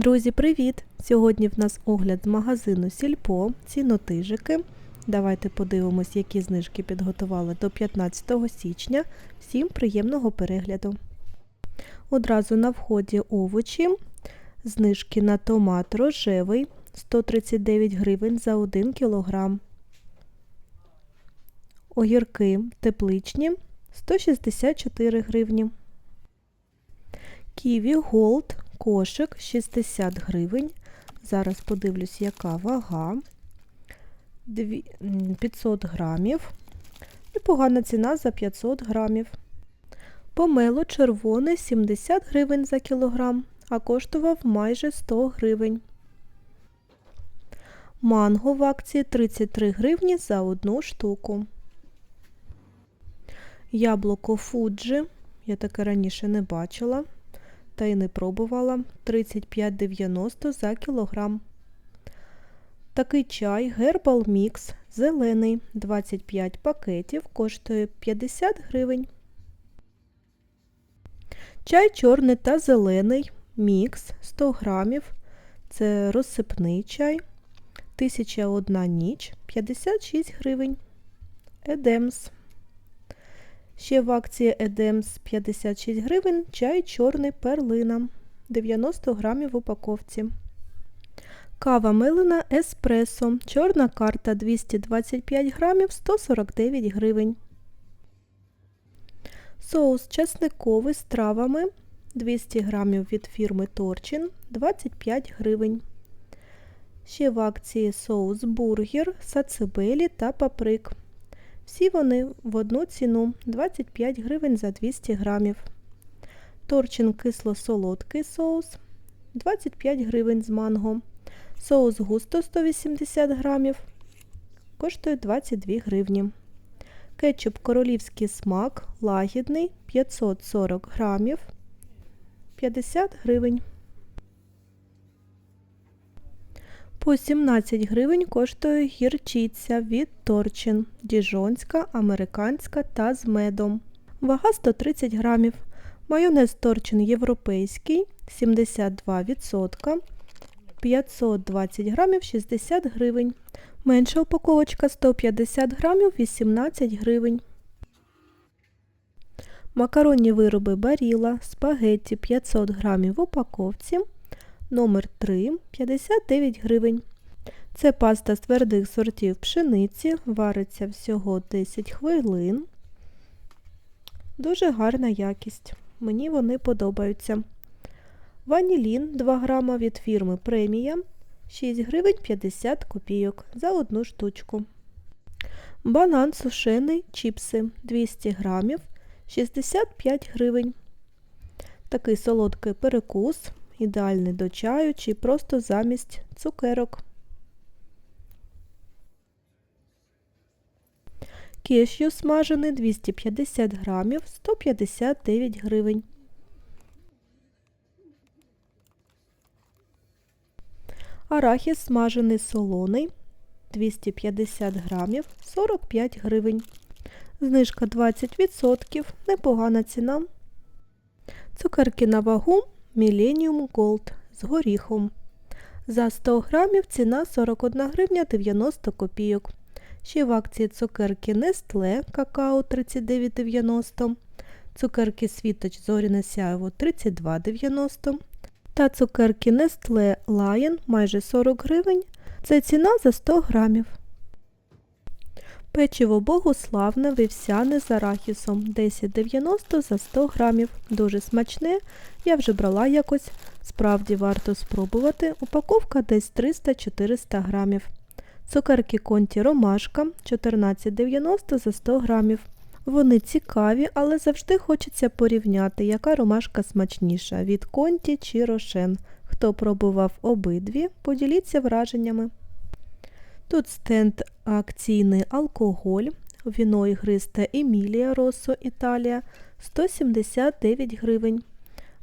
Друзі, привіт! Сьогодні в нас огляд з магазину Сільпо, цінотижики. Давайте подивимось, які знижки підготували до 15 січня. Всім приємного перегляду. Одразу на вході овочі. Знижки на томат рожевий 139 гривень за 1 кг. Огірки тепличні 164 гривні. Ківі Голд кошик 60 гривень. Зараз подивлюсь, яка вага. 500 грамів. Непогана ціна за 500 грамів. Помело червоне 70 гривень за кілограм, а коштував майже 100 гривень. Манго в акції 33 гривні за одну штуку. Яблуко Фуджі. Я таке раніше не бачила та й не пробувала 35,90 за кілограм. Такий чай Herbal Mix зелений 25 пакетів коштує 50 гривень. Чай чорний та зелений мікс 100 грамів. Це розсипний чай. 1001 ніч 56 гривень. Едемс. Ще в акції Едемс 56 гривень, чай чорний перлина 90 грамів в упаковці. Кава милина еспресо. Чорна карта 225 грамів 149 гривень. Соус часниковий з травами 200 грамів від фірми Торчин 25 гривень. Ще в акції соус бургер, сацебелі та паприк всі вони в одну ціну 25 гривень за 200 грамів. Торчин кисло-солодкий соус 25 гривень з манго. Соус густо 180 грамів. Коштує 22 гривні. Кетчуп королівський смак лагідний 540 грамів 50 гривень. По 17 гривень коштує гірчиця від Торчин, діжонська, американська та з медом. Вага 130 грамів. Майонез Торчин європейський 72%, 520 грамів 60 гривень. Менша упаковочка 150 грамів 18 гривень. Макаронні вироби баріла, спагетті 500 грамів в упаковці номер 3 59 гривень. Це паста з твердих сортів пшениці, вариться всього 10 хвилин. Дуже гарна якість. Мені вони подобаються. Ванілін 2 грама від фірми Премія 6 гривень 50 копійок за одну штучку. Банан сушений чіпси 200 грамів 65 гривень. Такий солодкий перекус ідеальний до чаю чи просто замість цукерок. Кешю смажений 250 грамів 159 гривень. Арахіс смажений солоний 250 грамів 45 гривень. Знижка 20%, непогана ціна. Цукерки на вагу Millennium Gold з горіхом. За 100 грамів ціна 41 гривня 90 копійок. Ще в акції цукерки Nestle какао 39,90, цукерки Світоч Зоріне Сяєво 32,90 та цукерки Nestle Lion майже 40 гривень. Це ціна за 100 грамів. Печиво богославне вівсяне з арахісом 10,90 за 100 грамів. Дуже смачне, я вже брала якось. Справді варто спробувати. Упаковка десь 300-400 грамів. Цукерки конті ромашка 14,90 за 100 грамів. Вони цікаві, але завжди хочеться порівняти, яка ромашка смачніша від конті чи рошен. Хто пробував обидві, поділіться враженнями. Тут стенд акційний алкоголь, віно ігристе Емілія Росо Італія 179 гривень.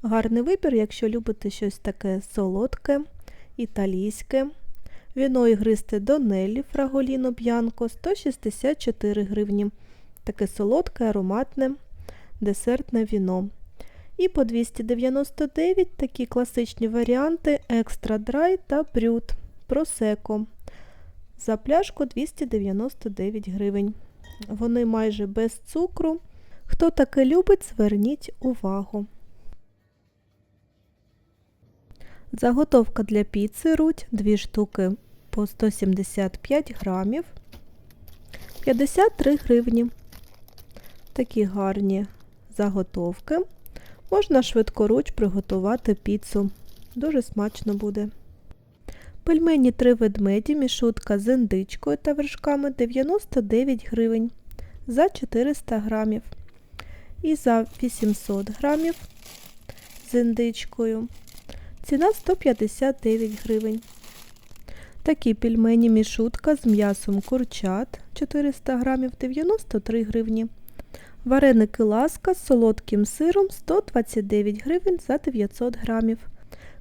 Гарний вибір, якщо любите щось таке солодке, італійське. Віно ігристе Донеллі Фраголіно Б'янко 164 гривні. Таке солодке, ароматне, десертне віно. І по 299 такі класичні варіанти Екстра Драй та Брют Просеко. За пляшку 299 гривень. Вони майже без цукру. Хто таке любить, зверніть увагу. Заготовка для піци руть 2 штуки по 175 грамів. 53 гривні. Такі гарні заготовки. Можна швидкоруч приготувати піцу. Дуже смачно буде. Пельмені три ведмеді, мішутка з індичкою та вершками 99 гривень за 400 грамів. І за 800 грамів з індичкою. Ціна 159 гривень. Такі пельмені мішутка з м'ясом курчат 400 грамів 93 гривні. Вареники ласка з солодким сиром 129 гривень за 900 грамів.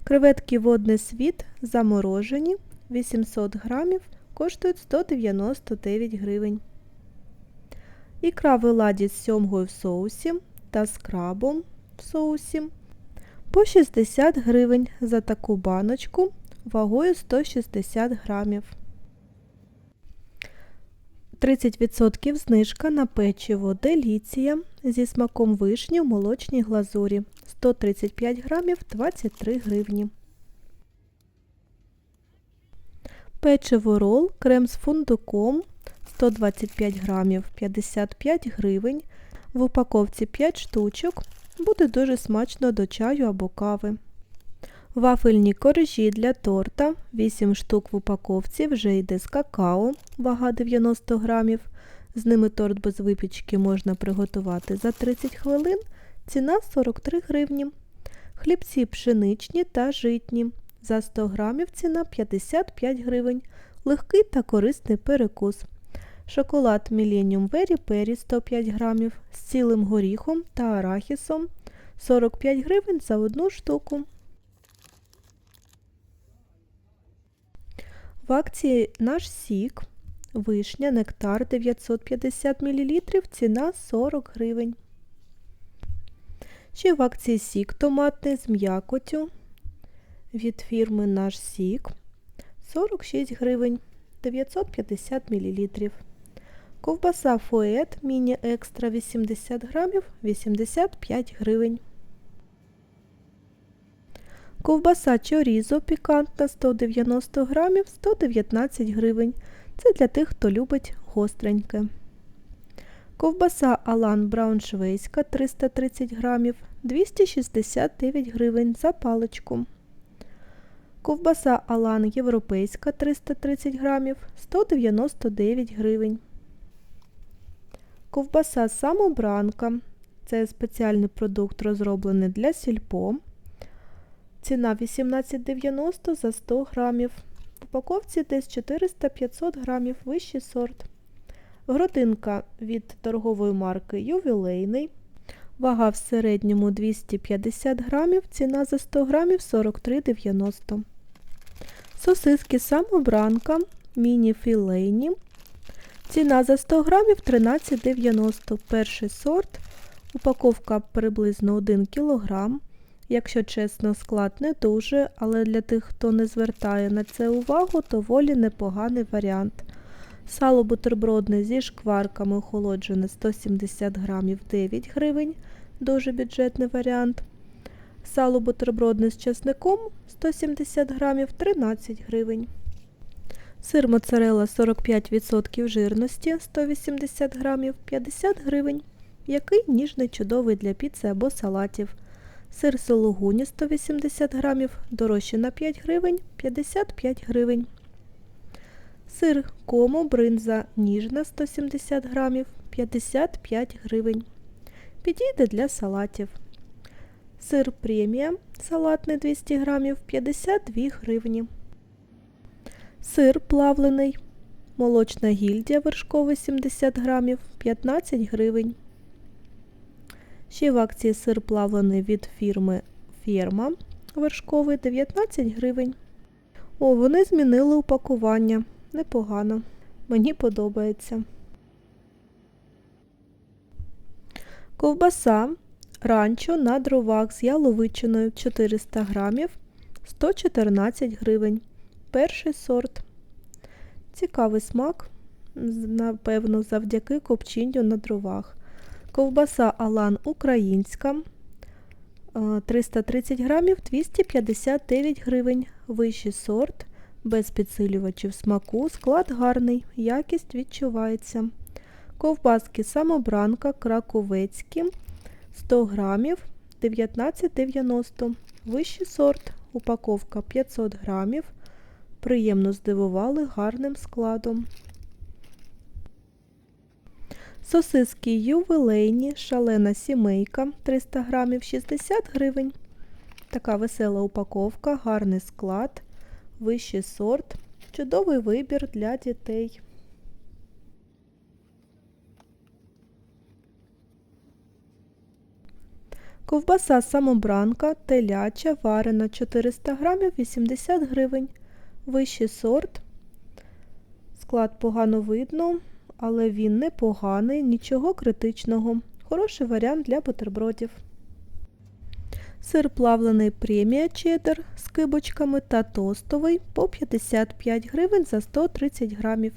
Креветки водний світ заморожені 800 грамів коштують 199 гривень. Ікра виладі з сьомгою в соусі та з крабом в соусі по 60 гривень за таку баночку вагою 160 грамів. 30% знижка на печиво Деліція зі смаком вишні в молочній глазурі 135 грамів 23 гривні. Печиво рол крем з фундуком 125 грамів 55 гривень. В упаковці 5 штучок. Буде дуже смачно до чаю або кави. Вафельні коржі для торта 8 штук в упаковці вже йде з какао, вага 90 грамів. З ними торт без випічки можна приготувати за 30 хвилин. Ціна 43 гривні. Хлібці пшеничні та житні. За 100 грамів ціна 55 гривень. Легкий та корисний перекус. Шоколад Millennium Very Peri 105 грамів з цілим горіхом та арахісом 45 гривень за одну штуку. В акції наш сік, вишня, нектар 950 мл, ціна 40 гривень. Ще в акції сік томатний з м'якотю від фірми Наш Сік 46 гривень 950 мл. Ковбаса Фует Міні Екстра 80 грамів 85 гривень. Ковбаса Чорізо пікантна 190 грамів 119 гривень. Це для тих, хто любить гостреньке. Ковбаса Алан Брауншвейська 330 грамів 269 гривень за паличку. Ковбаса Алан Європейська 330 грамів 199 гривень. Ковбаса самобранка. Це спеціальний продукт розроблений для сільпо. Ціна 18,90 за 100 грамів. В упаковці десь 400-500 грамів вищий сорт. Грудинка від торгової марки Ювілейний. Вага в середньому 250 грамів, ціна за 100 грамів 43,90. Сосиски самобранка міні-філейні. Ціна за 100 грамів 13,90. Перший сорт. Упаковка приблизно 1 кг. Якщо чесно, склад не дуже, але для тих, хто не звертає на це увагу, то волі непоганий варіант. Сало бутербродне зі шкварками охолоджене 170 грамів 9 гривень, дуже бюджетний варіант. Сало бутербродне з чесником 170 грамів 13 гривень. Сир моцарелла 45% жирності 180 грамів 50 гривень. Який ніжний чудовий для піци або салатів. Сир сологуні 180 грамів, дорожче на 5 гривень 55 гривень. Сир кому бринза ніжна 170 грамів 55 гривень. Підійде для салатів. Сир премія салатний 200 грамів 52 гривні. Сир плавлений. Молочна гільдія вершковий 70 грамів 15 гривень. Ще в акції сир плавлений від фірми Ферма вершковий 19 гривень. О, вони змінили упакування. Непогано. Мені подобається. Ковбаса Ранчо на дровах з яловичиною 400 грамів 114 гривень. Перший сорт. Цікавий смак, напевно, завдяки копчінню на дровах. Ковбаса Алан українська. е, 330 грамів 259 гривень. Вищий сорт, без підсилювачів смаку, склад гарний, якість відчувається. Ковбаски самобранка краковецькі 100 грамів 19,90. Вищий сорт, упаковка 500 грамів. Приємно здивували гарним складом. Сосиски ювілейні, шалена сімейка 300 грамів 60 гривень. Така весела упаковка, гарний склад, вищий сорт, чудовий вибір для дітей. Ковбаса самобранка, теляча, варена 400 грамів 80 гривень. Вищий сорт. Склад погано видно, але він непоганий, нічого критичного. Хороший варіант для бутербродів. Сир плавлений премія чеддер з кибочками та тостовий по 55 гривень за 130 грамів.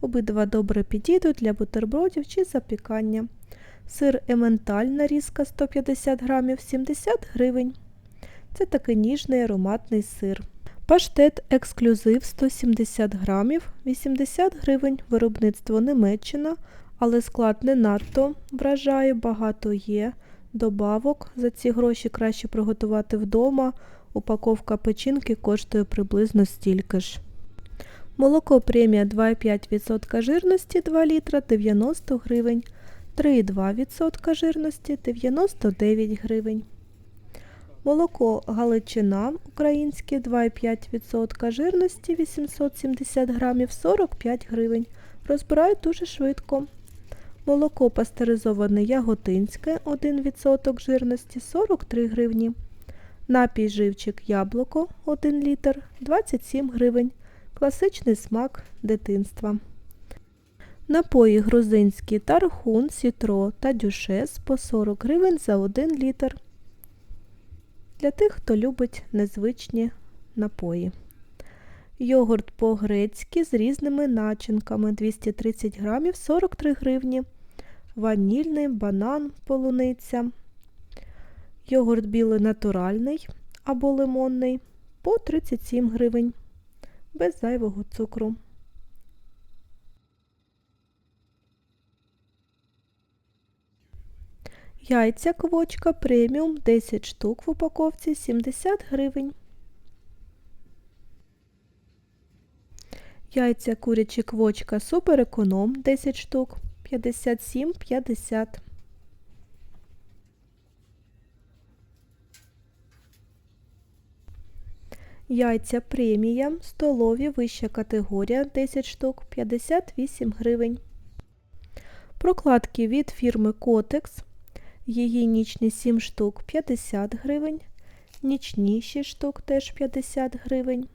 Обидва добре підійдуть для бутербродів чи запікання. Сир ементаль нарізка 150 грамів 70 гривень. Це такий ніжний ароматний сир. Паштет ексклюзив 170 грамів 80 гривень. Виробництво Німеччина, але склад не надто вражає, багато є. Добавок за ці гроші краще приготувати вдома. Упаковка печінки коштує приблизно стільки ж. Молоко премія 2,5% жирності 2 літра 90 гривень. 3,2% жирності 99 гривень. Молоко Галичина українське 2,5% жирності 870 грамів 45 гривень. Розбирають дуже швидко. Молоко пастеризоване яготинське 1% жирності 43 гривні. Напій живчик яблуко 1 літр 27 гривень. Класичний смак дитинства. Напої грузинські тархун, сітро та дюшес по 40 гривень за 1 літр. Для тих, хто любить незвичні напої. Йогурт по-грецьки з різними начинками 230 грамів 43 гривні. Ванільний, банан, полуниця. Йогурт білий натуральний або лимонний по 37 гривень. Без зайвого цукру. Яйця квочка преміум 10 штук в упаковці 70 гривень. Яйця курячі квочка супер економ 10 штук 57,50. Яйця премія столові вища категорія 10 штук 58 гривень. Прокладки від фірми Котекс Гігієнічні 7 штук 50 гривень, нічні 6 штук теж 50 гривень.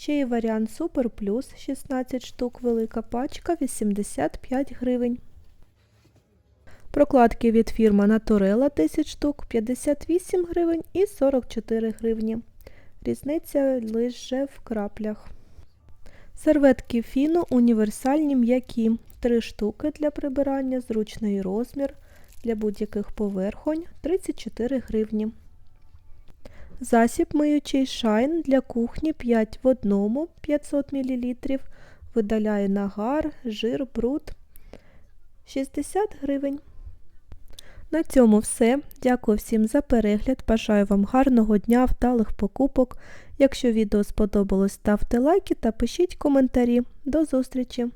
Ще є варіант Супер Плюс 16 штук, велика пачка 85 гривень. Прокладки від фірми Naturella 10 штук 58 гривень і 44 гривні. Різниця лише в краплях. Серветки Фіно універсальні м'які 3 штуки для прибирання, зручний розмір для будь-яких поверхонь 34 гривні. Засіб миючий шайн для кухні 5 в 1 500 мл. Видаляє нагар, жир, бруд 60 гривень. На цьому все. Дякую всім за перегляд. Бажаю вам гарного дня, вдалих покупок. Якщо відео сподобалось, ставте лайки та пишіть коментарі. До зустрічі!